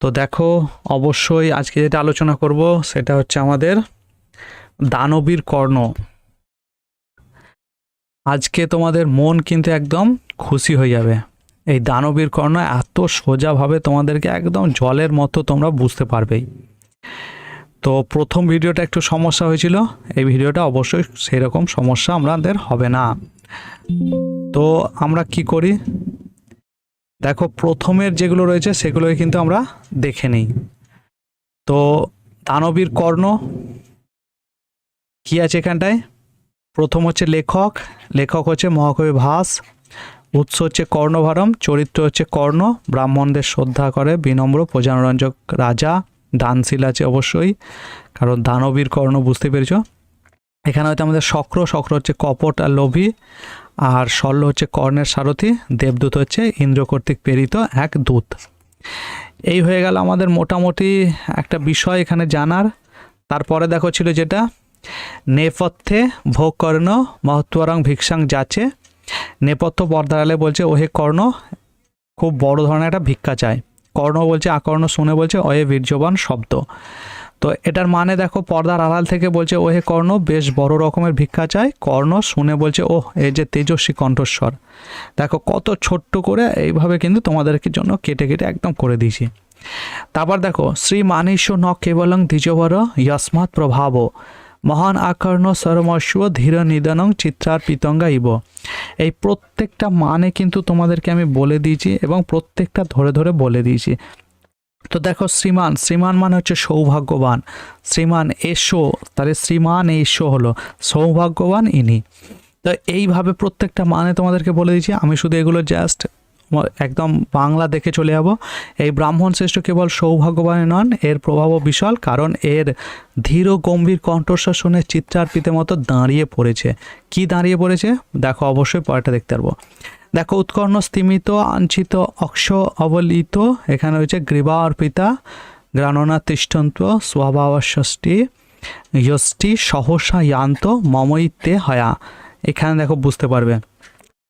তো দেখো, অবশ্যই আজকে যেটা আলোচনা করব সেটা হচ্ছে আমাদের দানবীর কর্ণ। আজকে তোমাদের মন কিন্তু একদম খুশি হয়ে যাবে। এই দানবীর কর্ণ এত সোজাভাবে তোমাদেরকে একদম জলের মতো তোমরা বুঝতে পারবেই তো প্রথম ভিডিওটা একটু সমস্যা হয়েছিল, এই ভিডিওটা অবশ্যই সেরকম সমস্যা আমাদের হবে না। তো আমরা কি করি? দেখো, প্রথমের যেগুলো রয়েছে সেগুলোই কিন্তু আমরা দেখে নিই। তো দানবীর কর্ণ, কি আছে এখানটায়? প্রথম হচ্ছে লেখক লেখক হচ্ছে মহাকবি ভাস, উৎস হচ্ছে কর্ণভারম, চরিত্র হচ্ছে কর্ণ, ব্রাহ্মণদের শ্রদ্ধা করে, বিনম্র প্রজানরঞ্জক রাজা, দানশীল আছে অবশ্যই, কারণ দানবীর কর্ণ বুঝতে পেরেছ। এখানে হয়তো আমাদের শক্র শক্র হচ্ছে কপট আর লোভী আর শল্য হচ্ছে কর্ণের সারথি, দেবদূত হচ্ছে ইন্দ্র কর্তৃক প্রেরিত এক দূত। এই হয়ে গেল আমাদের মোটামুটি একটা বিষয় এখানে জানার। তারপরে দেখো ছিল যেটা, নেপথ্যে ভোগ কর্ণ মহত্বরং ভিক্ষাং যাচ্ছে। নেপথ্য পর্দালে বলছে, ওহে কর্ণ, খুব বড় ধরনের একটা ভিক্ষা চায় কর্ণ বলছে, আকর্ণ শুনে বলছে, অয়ে বীর্যবান শব্দ তো এটার মানে দেখো, পর্দার আড়াল থেকে বলছে, ওহে কর্ণ, বেশ বড় রকমের ভিক্ষা চায় কর্ণ শুনে বলছে, ওহ এই যে তেজস্বী কণ্ঠস্বর। দেখো, কত ছোট্ট করে এইভাবে কিন্তু তোমাদেরকে জন্য কেটে কেটে একদম করে দিয়েছি। তারপর দেখো, শ্রী মানিষ্য ন কেবলং দ্বিজবর যস্মাৎ প্রভাব। মহান আকর্ণ সরমস্ব ধীর নিদানং চিত্রার পিতঙ্গা ইব। এই প্রত্যেকটা মানে কিন্তু তোমাদেরকে আমি বলে দিয়েছি এবং প্রত্যেকটা ধরে ধরে বলে দিয়েছি। তো দেখো শ্রীমান শ্রীমান মানে হচ্ছে সৌভাগ্যবান। শ্রীমান এসো, তাহলে শ্রীমান এসো হলো, সৌভাগ্যবান ইনি। তো এইভাবে প্রত্যেকটা মানে তোমাদেরকে বলে দিয়েছি আমি শুধু এগুলো জাস্ট একদম বাংলা দেখে চলে যাব। এই ব্রাহ্মণ শ্রেষ্ঠ কেবল সৌভাগ্যবান নন, এর প্রভাবও বিশাল, কারণ এর ধীর গম্ভীর কণ্ঠস্বর শুনে চিত্রার্পিতের মতো দাঁড়িয়ে পড়েছে। কি দাঁড়িয়ে পড়েছে? দেখো, অবশ্যই পরেরটা দেখতে পারব। দেখো উৎকর্ণ স্তিমিত আঞ্চিত অক্ষ অবলিত। এখানে রয়েছে গ্রীবা অর্পিতা, গ্রাণনা তিষ্ঠন্ত, স্বভাবষষ্ঠী যষ্টি সহসা ইয়ান্ত মমইতে হয়া। এখানে দেখো, বুঝতে পারবে।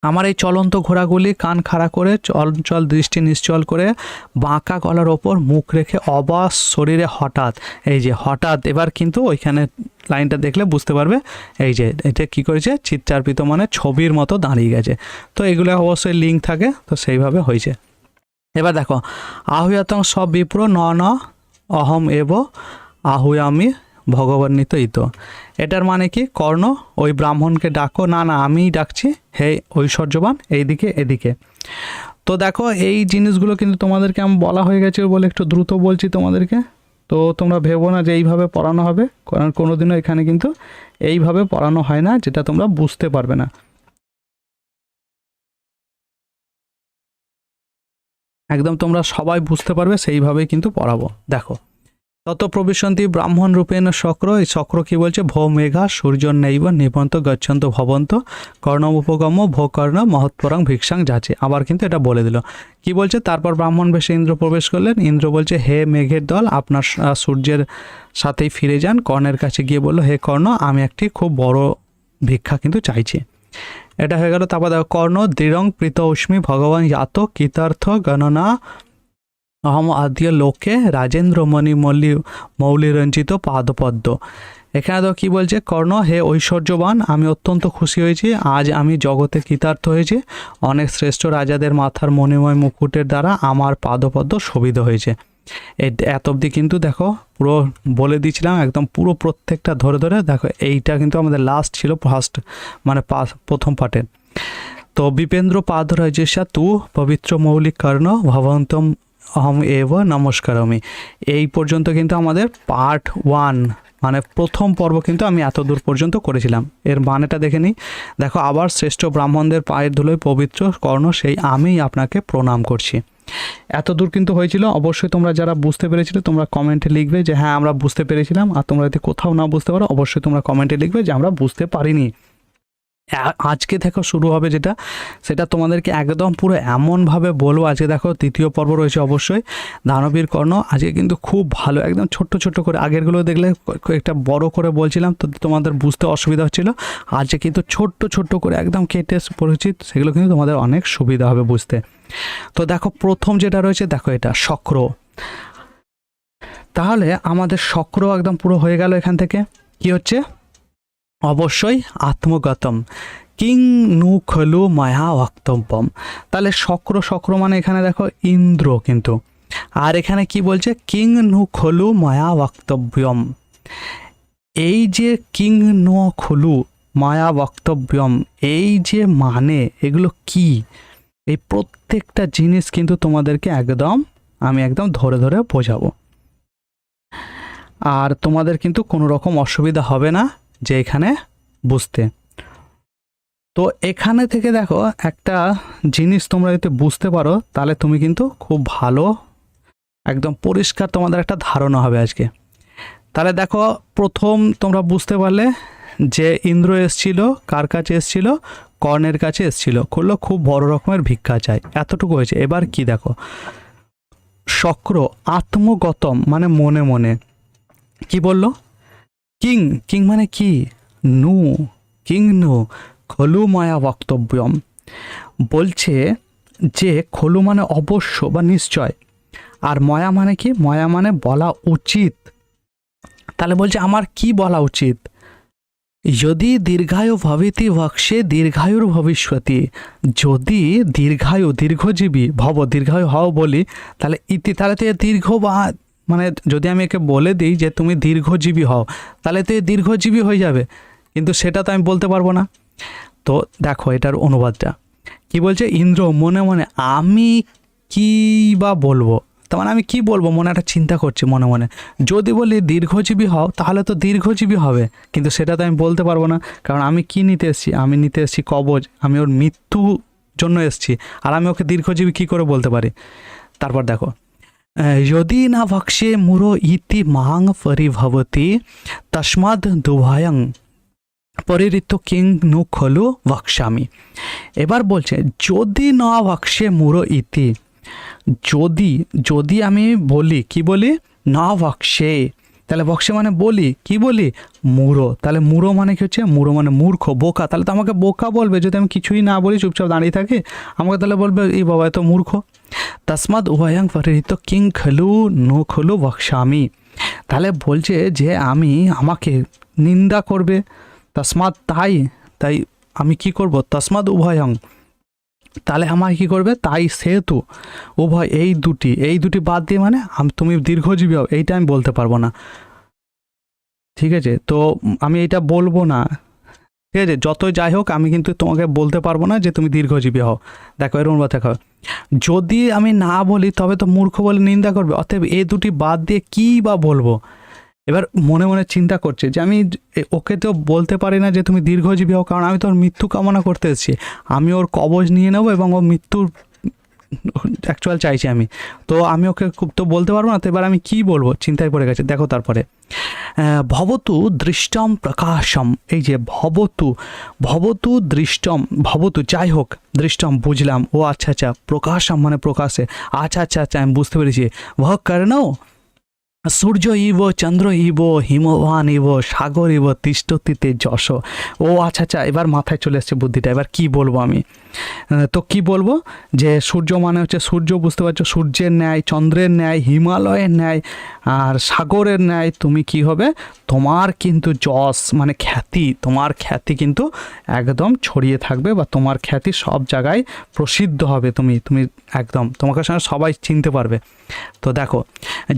আমার এই চলন্ত ঘোড়াগুলি কান খাড়া করে চঞ্চল দৃষ্টি নিশ্চল করে বাঁকা গলার ওপর মুখ রেখে অবাস শরীরে হঠাৎ, এই যে হঠাৎ, এবার কিন্তু ওইখানে লাইনটা দেখলে বুঝতে পারবে, এই যে এটা কি করেছে, চিত্রার্পিত মানে ছবির মতো দাঁড়িয়ে গেছে। তো এগুলো অবশ্যই লিঙ্ক থাকে, তো সেইভাবে হয়েছে। এবার দেখো, আহুয়াতং সব বিপ্র ন ন অহম এব আহুয়ামি ভগবান্বিত ইত এটার মানে কি? কর্ণ, ওই ব্রাহ্মণকে ডাকো, না না, আমিই ডাকছি। হে ঐশ্বর্যবান, এইদিকে, এদিকে। তো দেখো, এই জিনিসগুলো কিন্তু তোমাদেরকে আমি বলা হয়ে গেছে বলে একটু দ্রুত বলছি তোমাদেরকে। তো তোমরা ভেবো না যে এইভাবে পড়ানো হবে, কারণ কোনোদিনও এখানে কিন্তু এইভাবে পড়ানো হয় না, যেটা তোমরা বুঝতে পারবে না। একদম তোমরা সবাই বুঝতে পারবে, সেইভাবেই কিন্তু পড়াবো। দেখো তত প্রবিশন্তি ব্রাহ্মণ রূপেণ শক্র। এই শক্র কি বলছে? ভৌ মেঘা সূর্য নেইব নিপন্ত গচ্ছন্ত ভবন্ত। কর্ণ উপগম ভো কর্ণ মহৎপরং ভিক্ষাং যাচ্ছে আবার কিন্তু এটা বলে দিল। কি বলছে? তারপর ব্রাহ্মণ বেশে ইন্দ্র প্রবেশ করলেন। ইন্দ্র বলছে, হে মেঘের দল, আপনার সূর্যের সাথেই ফিরে যান। কর্ণের কাছে গিয়ে বলল, হে কর্ণ, আমি একটি খুব বড় ভিক্ষা কিন্তু চাইছি। এটা হয়ে গেল। তারপর কর্ণ দৃঢ়ং প্রীত উষ্মি ভগবান জাত কৃতার্থ গণনা অহম আদ্য লোকে রাজেন্দ্র মণি মল্লি মৌলিরঞ্জিত পাদপদ্ম। এখানে তো কি বলছে, কর্ণ, হে ঐশ্বর্যবান, আমি অত্যন্ত খুশি হয়েছি। আজ আমি জগতে কৃতার্থ হয়েছি। অনেক শ্রেষ্ঠ রাজাদের মাথার মণিময় মুকুটের দ্বারা আমার পাদপদ্ম শোভিত হয়েছে। এত অবধি কিন্তু দেখো, পুরো বলে দিয়েছিলাম, একদম পুরো প্রত্যেকটা ধরে ধরে। দেখো, এইটা কিন্তু আমাদের লাস্ট ছিল ফার্স্ট মানে প্রথম পার্টের তো বিপেন্দ্র পাদরাজেশা তু পবিত্র মৌলিক কর্ণ, ভবন্তম অহম এব নমস্কারমি। এই পর্যন্ত কিন্তু আমাদের পার্ট ওয়ান মানে প্রথম পর্ব কিন্তু আমি এত দূর পর্যন্ত করেছিলাম। এর মানেটা দেখে নিই। দেখো, আবার শ্রেষ্ঠ ব্রাহ্মণদের পায়ের ধুলোয় পবিত্র কর্ণ, সেই আমিই আপনাকে প্রণাম করছি। এত দূর কিন্তু হয়েছিল, অবশ্যই তোমরা যারা বুঝতে পেরেছিলে, তোমরা কমেন্টে লিখবে যে হ্যাঁ আমরা বুঝতে পেরেছিলাম। আর তোমরা যদি কোথাও না বুঝতে পারো, অবশ্যই তোমরা কমেন্টে লিখবে যে, আমরা বুঝতে পারিনি। আজকে থেকে শুরু হবে যেটা, সেটা তোমাদেরকে একদম পুরো এমনভাবে বলব, আজকে দেখো তৃতীয় পর্ব রয়েছে অবশ্যই, দানবীর কর্ণ, আজকে কিন্তু খুব ভালো, একদম ছোট্ট ছোট্ট করে, আগেরগুলো দেখলে একটা বড় করে বলছিলাম, তো তোমাদের বুঝতে অসুবিধা হচ্ছিল, আজকে কিন্তু ছোট্ট ছোট্ট করে একদম কেটে পড়েছি, সেগুলো কিন্তু তোমাদের অনেক সুবিধা হবে বুঝতে। তো দেখো প্রথম যেটা রয়েছে, দেখো এটা, শক্র। তাহলে আমাদের শক্র একদম পুরো হয়ে গেল এখান থেকে, কি হচ্ছে? অবশ্যই আত্মগতম। কিং নু খলু মায়া বক্তব্যম তাহলে শক্র শক্র মানে এখানে দেখো ইন্দ্র কিন্তু। আর এখানে কি বলছে? কিং নু খলু মায়া বক্তব্যম এই যে কিং নু খলু মায়া বক্তব্যম এই যে মানে এগুলো কি? এই প্রত্যেকটা জিনিস কিন্তু তোমাদেরকে একদম, আমি একদম ধরে ধরে বোঝাবো। আর তোমাদের কিন্তু কোনো রকম অসুবিধা হবে না। যে এখানে বুঝতে। তো এখানে থেকে দেখো একটা জিনিস তোমরা যদি বুঝতে পারো, তাহলে তুমি কিন্তু খুব ভালো, একদম পরিষ্কার তোমাদের একটা ধারণা হবে আজকে। তাহলে দেখো, প্রথম তোমরা বুঝতে পারলে যে ইন্দ্র এসছিল, কার কাছে এসছিল? কর্ণের কাছে এসছিল। করল খুব বড় রকমের ভিক্ষা চাই। এতটুকু হয়েছে। এবার কি দেখো? শক্র আত্মগতম মানে মনে মনে। কি বলল? কিং কিং মানে কি? নু, কিং নু খলু মায়া বক্তব্যম। বলছে যে খলু মানে অবশ্য বা নিশ্চয়, আর ময়া মানে কি? ময়া মানে বলা উচিত। তাহলে বলছে, আমার কি বলা উচিত? যদি দীর্ঘায়ু ভবিতি বক্ষে দীর্ঘায়ুর ভবিষ্যতি, যদি দীর্ঘায়ু, দীর্ঘজীবী, ভব, দীর্ঘায়ু হও বলি, তাহলে ইতি, তাহলে তো দীর্ঘ বা মানে যদি আমি একে বলে দিই যে তুমি দীর্ঘজীবী হও, তাহলে তো দীর্ঘজীবী হয়ে যাবে। কিন্তু সেটা তো আমি বলতে পারব না। তো দেখো এটার অনুবাদটা। কি বলছে? ইন্দ্র, মনে মনে আমি কি বা বলব? তার মানে আমি কি বলব? মনে একটা চিন্তা করছি মনে মনে। যদি বলি দীর্ঘজীবী হও, তাহলে তো দীর্ঘজীবী হবে। কিন্তু সেটা তো আমি বলতে পারব না। কারণ আমি কি নিতে এসেছি? আমি নিতে এসেছি কবজ। আমি ওর মৃত্যু জন্য এসেছি। আর আমি ওকে দীর্ঘজীবী কি করে বলতে পারি? তারপর দেখো। যদি না ভক্ষ্যে মুরো ইতি মাং পরিভবতি তস্মাদ দুভায়ং পরিত কিং নু খলু ভক্সামি এবার বলছে যদি না ভক্ষ্যে মুরো ইতি যদি যদি আমি বলি কি বলি না ভক্সে তাহলে বক্সে মানে বলি, কি বলি? মুড়ো। তাহলে মুড়ো মানে কি হচ্ছে? মুড়ো মানে মূর্খ, বোকা। তাহলে তো আমাকে বোকা বলবে, যদি আমি কিছুই না বলি, চুপচাপ দাঁড়িয়ে থাকি, আমাকে তাহলে বলবে, এই বাবা, এত মূর্খ। তসমাদ উভয়ং পরিহিত কিং খলু নো খলু বক্সামি। তাহলে বলছে যে আমি, আমাকে নিন্দা করবে। তসমাদ তাই তাই আমি কি করব? তসমাদ উভয়ং তাহলে আমার কি করবে? তাই সেহেতু উভয় এই দুটি এই দুটি বাদ দিয়ে মানে তুমি দীর্ঘজীবী হও, এইটা আমি বলতে পারব না। ঠিক আছে? তো আমি এটা বলব না। ঠিক আছে? যতই যাই হোক, আমি কিন্তু তোমাকে বলতে পারব না যে তুমি দীর্ঘজীবী হও। দেখো এর অনুবাদ দেখো। যদি আমি না বলি, তবে তো মূর্খ বলে নিন্দা করবে। অতএব এই দুটি বাদ দিয়ে কী বা বলব? এবার মনে মনে চিন্তা করছে যে আমি ওকে তো বলতে পারি না যে তুমি দীর্ঘজীবী হও, কারণ আমি তো ওর মৃত্যু কামনা করতে এসেছি। আমি ওর কবজ নিয়ে নেব এবং ওর মৃত্যুর অ্যাকচুয়াল চাইছি আমি। তো আমি ওকে খুব তো বলতে পারব না, তো এবার আমি কি বলব? চিন্তায় পড়ে গেছে। দেখো তারপরে। ভবতু দৃষ্টম প্রকাশম। এই যে ভবতু ভবতু দৃষ্টম, ভবতু যাই হোক, দৃষ্টম বুঝলাম। ও আচ্ছা আচ্ছা প্রকাশম মানে প্রকাশে। আচ্ছা আচ্ছা আচ্ছা আমি বুঝতে পেরেছি। ভগ কারণও সূর্য ইব, চন্দ্র ইব হিমবান ইব, সাগর ইব তিষ্টতিতে যশ। ও আচ্ছা আচ্ছা এবার মাথায় চলে এসছে বুদ্ধিটা, এবার কি বলব আমি? তো কি বলব? যে সূর্য মানে হচ্ছে সূর্য, বুঝতে পারছ? সূর্যের ন্যায়, চন্দ্রের ন্যায়, হিমালয়ের ন্যায় আর সাগরের ন্যায় তুমি কি হবে? তোমার কিন্তু যশ মানে খ্যাতি, তোমার খ্যাতি কিন্তু একদম ছড়িয়ে থাকবে বা তোমার খ্যাতি সব জায়গায় প্রসিদ্ধ হবে, তুমি তুমি একদম, তোমাকে সঙ্গে সবাই চিনতে পারবে। তো দেখো,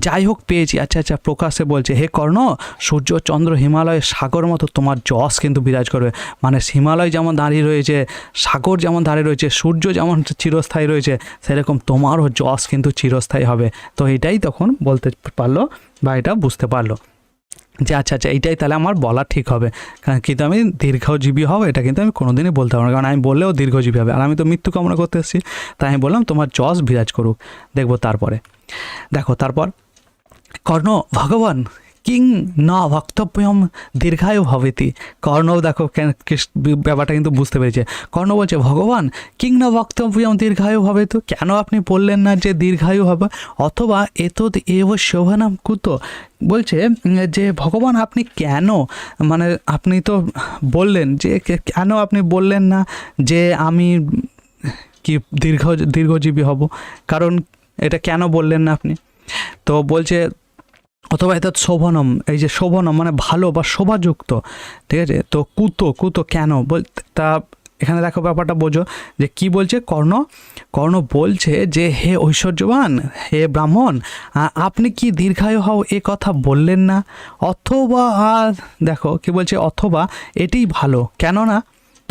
যাই হোক পেয়েছি আচ্ছা আচ্ছা প্রকাশে বলছে, হে কর্ণ, সূর্য, চন্দ্র, হিমালয়, সাগর মতো তোমার যশ কিন্তু বিরাজ করবে। মানে হিমালয় যেমন দাঁড়িয়ে রয়েছে, সাগর যেমন দাঁড়িয়ে রয়েছে, সূর্য যেমন চিরস্থায়ী রয়েছে, সেরকম তোমারও যশ কিন্তু চিরস্থায়ী হবে। তো এটাই তখন বলতে পারল বা এটা বুঝতে পারল। যে আচ্ছা আচ্ছা এইটাই তাহলে আমার বলা ঠিক হবে। কারণ কিন্তু আমি দীর্ঘজীবী হব, এটা কিন্তু আমি কোনোদিনই বলতে পারব না। কারণ আমি বললেও দীর্ঘজীবী হবে। আর আমি তো মৃত্যু কামনা করতে এসেছি, তাই আমি বললাম তোমার যশ বিরাজ করুক। দেখব তারপরে। দেখো, তারপর কর্ণ ভগবান, কিং না বক্তব্যম দীর্ঘায়ু ভবেতি। কর্ণও দেখো ব্যাপারটা কিন্তু বুঝতে পেরেছে। কর্ণ বলছে, ভগবান, কিং না বক্তব্যম দীর্ঘায়ু হবে তো কেন আপনি বললেন না যে দীর্ঘায়ু হবে? অথবা এতদ এব শোভনাম কুত? বলছে, যে ভগবান, আপনি কেন? মানে আপনি তো বললেন যে কেন আপনি বললেন না যে আমি কি দীর্ঘ, দীর্ঘজীবী হব? কারণ এটা কেন বললেন না আপনি? তো বলছে অথবা এটা শোভনম, এই যে শোভনম মানে ভালো বা শোভাযুক্ত, ঠিক আছে? তো কুতো কুতো কেন? বল, তা এখানে দেখো ব্যাপারটা বোঝো, যে কি বলছে? কর্ণ কর্ণ বলছে যে, হে ঐশ্বর্যবান, হে ব্রাহ্মণ আপনি কি দীর্ঘায়ু হও, এ কথা বললেন না? অথবা দেখো, কি বলছে? অথবা এটিই ভালো, কেননা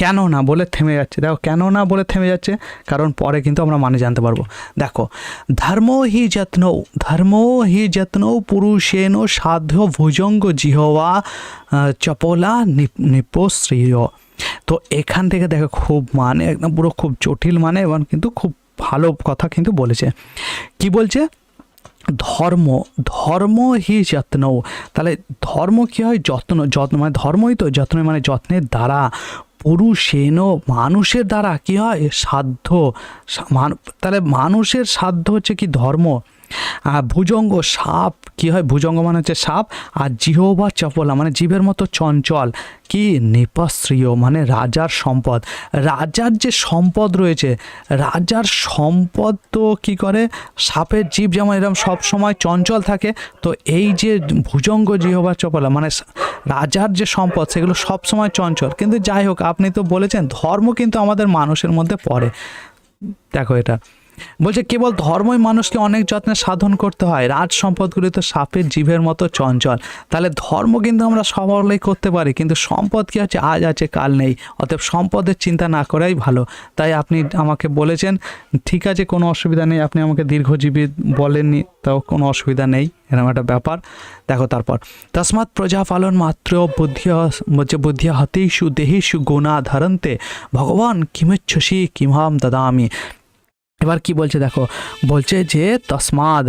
কেন না বলে থেমে যাচ্ছে? দেখো, কেন না বলে থেমে যাচ্ছে? কারণ পরে কিন্তু আমরা মানে জানতে পারব। দেখো, ধর্ম হি যত্ন, ধর্ম হি যত্ন পুরুষেন সাধ্য ভুজঙ্গ জিহবা চপলা নিপ- নিপশ্রিয় তো এখান থেকে দেখো, খুব মানে একদম পুরো খুব জটিল মানে এবং কিন্তু খুব ভালো কথা কিন্তু বলেছে। কি বলছে? ধর্ম ধর্ম হি যত্ন। তাহলে ধর্ম কী হয়? যত্ন যত্ন মানে ধর্মই তো, যত্ন মানে যত্নের দ্বারা। পুরুষেন মানুষের দ্বারা কি হয়? সাধ্য তাহলে মানুষের সাধ্য হচ্ছে কি ধর্ম? ভুজঙ্গ, সাপ কি হয়? ভুজঙ্গ মানে হচ্ছে সাপ আর জিহবা চপলা মানে জীবের মতো চঞ্চল। কি? নিপাশ্রিয় মানে রাজার সম্পদ। রাজার যে সম্পদ রয়েছে, রাজার সম্পদ তো কী করে? সাপের জীব যেমন এরকম সব সময় চঞ্চল থাকে, তো এই যে ভুজঙ্গ জিহবা চপলা মানে রাজার যে সম্পদ সেগুলো সব সময় চঞ্চল। কিন্তু যাই হোক, আপনি তো বলেছেন ধর্ম কিন্তু আমাদের মানুষের মধ্যে পড়ে। দেখো এটা। বলছে, কেবল ধর্মই মানুষকে অনেক যত্নে সাধন করতে হয়। রাজ সম্পদগুলি তো সাপের জীবের মতো চঞ্চল। তাহলে ধর্ম কিন্তু আমরা সকলেই করতে পারি, কিন্তু সম্পদ কি হচ্ছে আজ আছে, কাল নেই। অতএব সম্পদের চিন্তা না করাই ভালো। তাই আপনি আমাকে বলেছেন, ঠিক আছে, কোনো অসুবিধা নেই। আপনি আমাকে দীর্ঘজীবী বলেননি, তাও কোনো অসুবিধা নেই। এরকম একটা ব্যাপার। দেখো তারপর, তসমাৎ প্রজা পালন মাত্র বুদ্ধি বলছে বুদ্ধি হতেষু দেহেষু গুণা ধরন্তে ভগবান কিমেচ্ছসি কিমাম দাদামি। এবার কি বলছে দেখো, বলছে যে তসমাদ,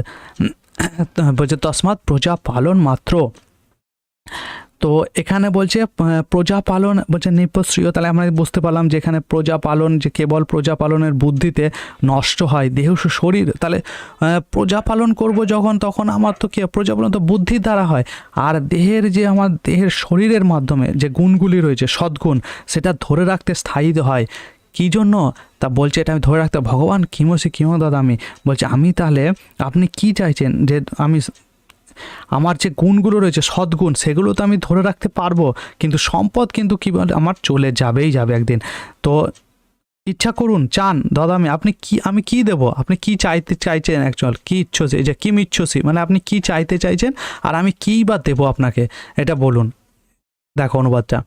বলছে তসমাদ প্রজা পালন মাত্র। তো এখানে বলছে প্রজা পালন, বলছে নিপশ্রিয় তাহলে আমরা বুঝতে পারলাম যে এখানে প্রজা পালন, যে কেবল প্রজা পালনের বুদ্ধিতে নষ্ট হয়, দেহ শরীর, তাহলে প্রজা পালন করব যখন, তখন আমার তো কি, প্রজা পালন তো বুদ্ধির দ্বারা হয়। আর দেহের যে আমার দেহের শরীরের মাধ্যমে যে গুণগুলি রয়েছে, সদ্গুণ, সেটা ধরে রাখতে স্থায়ী হয়। কী জন্য তা বলছে, এটা আমি ধরে রাখতে ভগবান কিমসি কিমো দাদা আমি? বলছে, আমি তাহলে আপনি কি চাইছেন যে আমি আমার যে গুণগুলো রয়েছে, সদ্গুণ, সেগুলো তো আমি ধরে রাখতে পারব। কিন্তু সম্পদ কিন্তু কি আমার চলে যাবেই যাবে একদিন। তো ইচ্ছা করুন, চান। দাদা আমি, আপনি কি, আমি কি দেব? আপনি কি চাইতে চাইছেন অ্যাকচুয়াল কি ইচ্ছসি যে কিম ইচ্ছসি মানে আপনি কি চাইতে চাইছেন? আর আমি কী বা দেবো আপনাকে? এটা বলুন। দেখো অনুবাদটা।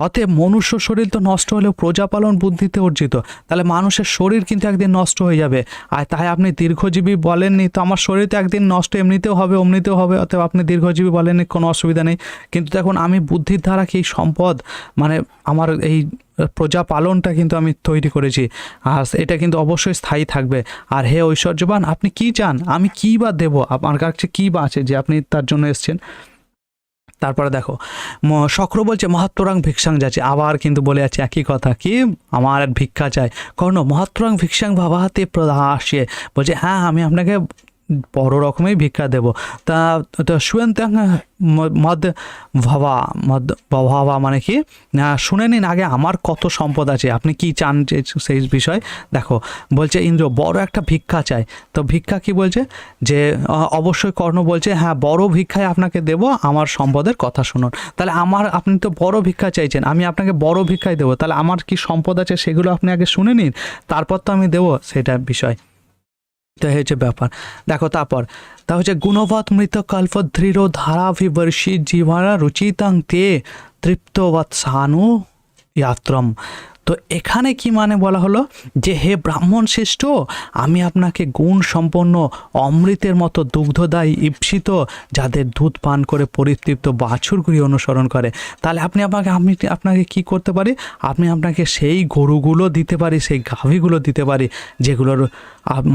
অতএব মনুষ্য শরীর তো নষ্ট হলেও প্রজাপালন বুদ্ধিতে অর্জিত। তাহলে মানুষের শরীর কিন্তু একদিন নষ্ট হয়ে যাবে। আর তাই আপনি দীর্ঘজীবী বলেননি, তো আমার শরীর তো একদিন নষ্ট, এমনিতেও হবে, অমনিতেও হবে, অতএব আপনি দীর্ঘজীবী বলেননি, কোনো অসুবিধা নেই। কিন্তু দেখুন, আমি বুদ্ধির দ্বারা কি সম্পদ মানে আমার এই প্রজা পালনটা কিন্তু আমি তৈরি করেছি। আর এটা কিন্তু অবশ্যই স্থায়ী থাকবে। আর হে ঐশ্বর্যবান, আপনি কি চান? আমি কি বা দেবো? আমার কাছে কী বা আছে যে আপনি তার জন্য এসছেন? তারপরে দেখো শক্র বলছে, মহাত্মরাং ভিক্ষাং যাচ্ছে আবার কিন্তু বলে আছে একই কথা, কি? আমার ভিক্ষা চাই। কর্ণ, মহাত্মরাং ভিক্ষাং ভাবাতে প্রদাসে বলছে হ্যাঁ আমি আপনাকে বড় রকমের ভিক্ষা দেব। তা, তো সুয়েন্তাং মদ ভাবা মদ ভাবা মানে কি? না, শুনে নিন আগে আমার কত সম্পদ আছে। আপনি কি চান সেই বিষয়? দেখো, বলছে, ইন্দ্র, বড় একটা ভিক্ষা চাই। তো ভিক্ষা কি বলছে? যে অবশ্যই কর্ণ বলছে হ্যাঁ বড় ভিক্ষায় আপনাকে দেব, আমার সম্পদের কথা শুনুন। তাহলে আমার, আপনি তো বড় ভিক্ষা চাইছেন, আমি আপনাকে বড় ভিক্ষায় দেবো। তাহলে আমার কি সম্পদ আছে সেগুলো আপনি আগে শুনে নিন, তারপর তো আমি দেবো, সেটা বিষয়। এই হচ্ছে ব্যাপার। দেখো তারপর, তা হচ্ছে গুণবৎ মৃত কল্প দৃঢ় ধারাভিবর্ষী জীবনা রুচিতাং তে তৃপ্তবৎ সানু ইয়াত্রম তো এখানে কি মানে বলা হলো? যে হে ব্রাহ্মণ শ্রেষ্ঠ, আমি আপনাকে গুণ সম্পন্ন অমৃতের মতো দুগ্ধদায়ী ঈপ্সিত, যাদের দুধ পান করে পরিতৃপ্ত বাছুরগুলি অনুসরণ করে। তাহলে আপনি আমাকে আমি আপনাকে কি করতে পারি? আপনি আপনাকে সেই গরুগুলো দিতে পারি, সেই গাভীগুলো দিতে পারি, যেগুলোর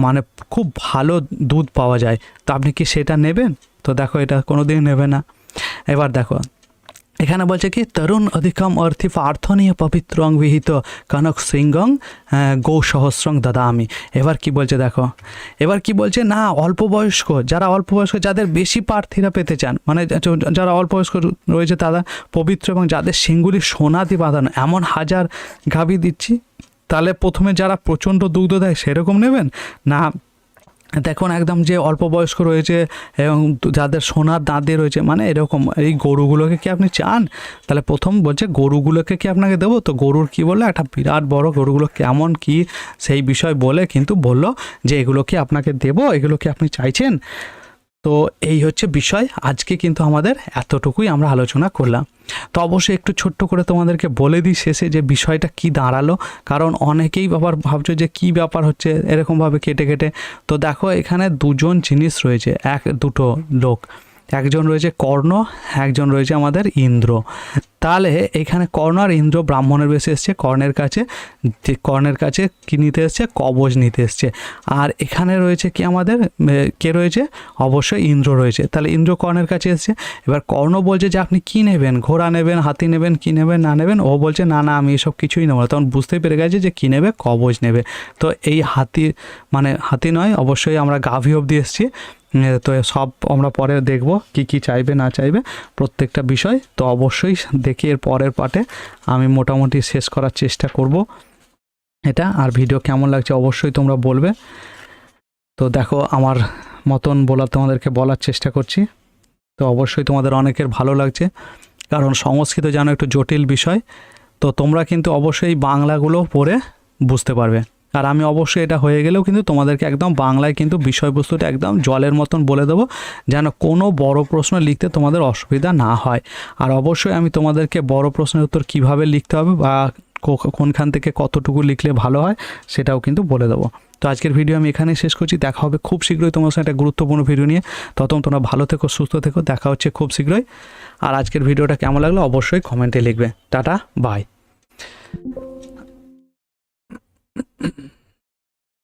মানে খুব ভালো দুধ পাওয়া যায়। তো আপনি কি সেটা নেবেন? তো দেখো এটা কোনো দিন নেবে না। এবার দেখো এখানে বলছে কি, তরুণ অধিকম অর্থি প্রার্থনীয় পবিত্রং বিহিত কনক সিংহং গৌ সহস্রং দাদা আমি। এবার কি বলছে দেখো, এবার কি বলছে, না, অল্প বয়স্ক, যারা অল্প বয়স্ক, যাদের বেশি প্রার্থীরা পেতে চান মানে যারা অল্প বয়স্ক রয়েছে, তারা পবিত্র এবং যাদের সিঙ্গুলি সোনাদি বাঁধানো, এমন হাজার গাভী দিচ্ছি, তাহলে প্রথমে যারা প্রচণ্ড দুগ্ধ দেয়, সেরকম নেবেন? না দেখুন, একদম যে অল্প বয়স্ক রয়েছে এবং যাদের সোনার দাঁতে রয়েছে মানে এরকম এই গরুগুলোকে কি আপনি চান? তাহলে প্রথম বলছে গরুগুলোকে কি আপনাকে দেবো? তো গরুর কি বলল? একটা বিরাট বড় গরুগুলো কেমন কি সেই বিষয় বলে কিন্তু বলল যে এগুলো কি আপনাকে দেবো? এগুলো কি আপনি চাইছেন? তো এই হচ্ছে বিষয়। আজকে কিন্তু আমাদের এতটুকুই আমরা আলোচনা করলাম। তো অবশ্যই একটু ছোট্ট করে তোমাদেরকে বলে দিই শেষে যে বিষয়টা কি দাঁড়াল। কারণ অনেকেই ব্যাপার ভাবছ যে কি ব্যাপার হচ্ছে, এরকমভাবে কেটে কেটে। তো দেখো, এখানে দুজন জিনিস রয়েছে, এক, দুটো লোক। একজন রয়েছে কর্ণ, একজন রয়েছে আমাদের ইন্দ্র। তাহলে এখানে কর্ণ আর ইন্দ্র ব্রাহ্মণের বেশি এসছে, কর্ণের কাছে কর্ণের কাছে কি নিতে এসছে? কবচ নিতে এসছে। আর এখানে রয়েছে কি আমাদের? কে রয়েছে? অবশ্যই ইন্দ্র রয়েছে। তাহলে ইন্দ্র কর্ণের কাছে এসছে। এবার কর্ণ বলছে যে, আপনি কি নেবেন? ঘোড়া নেবেন? হাতি নেবেন? কি নেবেন? না নেবেন? ও বলছে, না না, আমি এসব কিছুই নেব না। তখন বুঝতে পেরে গেছে যে, কী নেবে? কবচ নেবে। তো এই হাতি মানে হাতি নয়, অবশ্যই আমরা গাভী অবধি এসছি। তো সব আমরা পরে দেখব কি কি চাইবে, না চাইবে প্রত্যেকটা বিষয়। তো অবশ্যই দেখি এর পরের পার্টে আমি মোটামুটি শেষ করার চেষ্টা করব এটা। আর ভিডিও কেমন লাগছে অবশ্যই তোমরা বলবে। তো দেখো, আমার মতন বলার তোমাদেরকে বলার চেষ্টা করছি। তো অবশ্যই তোমাদের অনেকের ভালো লাগছে। কারণ সংস্কৃত জানো একটু জটিল বিষয়, তো তোমরা কিন্তু অবশ্যই বাংলাগুলো পড়ে বুঝতে পারবে। আর আমি অবশ্যই এটা হয়ে গেলেও কিন্তু তোমাদেরকে একদম বাংলায় কিন্তু বিষয়বস্তুটা একদম জলের মতন বলে দেবো, যেন কোনো বড় প্রশ্ন লিখতে তোমাদের অসুবিধা না হয়। আর অবশ্যই আমি তোমাদেরকে বড় প্রশ্নের উত্তর কীভাবে লিখতে হবে বা কোনখান থেকে কতটুকু লিখলে ভালো হয় সেটাও কিন্তু বলে দেবো। তো আজকের ভিডিও আমি এখানেই শেষ করছি, দেখা হবে খুব শীঘ্রই তোমার সাথে একটা গুরুত্বপূর্ণ ভিডিও নিয়ে। ততক্ষণ তোমরা ভালো থেকো, সুস্থ থেকো, দেখা হচ্ছে খুব শীঘ্রই। আর আজকের ভিডিওটা কেমন লাগল অবশ্যই কমেন্টে লিখবে। Tata, by. mm